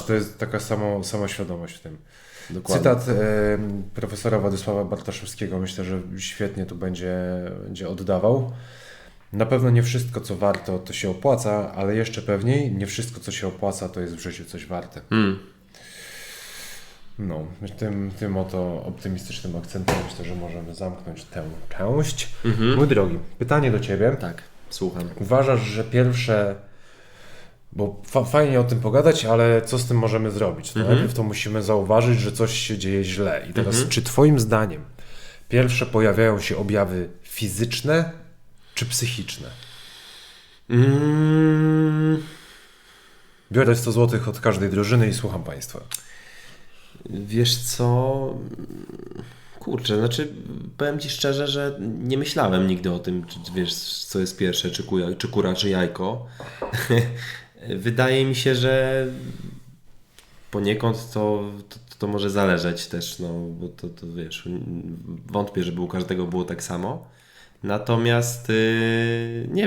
To jest taka samo, samoświadomość w tym. Dokładnie. Cytat profesora Władysława Bartoszewskiego myślę, że świetnie tu będzie, będzie oddawał. Na pewno nie wszystko, co warto, to się opłaca, ale jeszcze pewniej nie wszystko, co się opłaca, to jest w życiu coś warte. Hmm. No, tym, tym oto optymistycznym akcentem myślę, że możemy zamknąć tę część. Mój drogi, pytanie do Ciebie. Tak, słucham. Uważasz, że pierwsze. Bo fa- fajnie o tym pogadać, ale co z tym możemy zrobić? No Najpierw to musimy zauważyć, że coś się dzieje źle. I teraz, czy Twoim zdaniem pierwsze pojawiają się objawy fizyczne czy psychiczne? Mm, Biorę 100 zł od każdej drużyny i słucham Państwa. wiesz co? Kurczę, znaczy powiem Ci szczerze, że nie myślałem nigdy o tym, czy, wiesz, co jest pierwsze, czy, kuja, czy kura, czy jajko. Wydaje mi się, że poniekąd to, to, to może zależeć też, no, bo to, to wiesz, wątpię, żeby u każdego było tak samo. Natomiast yy, nie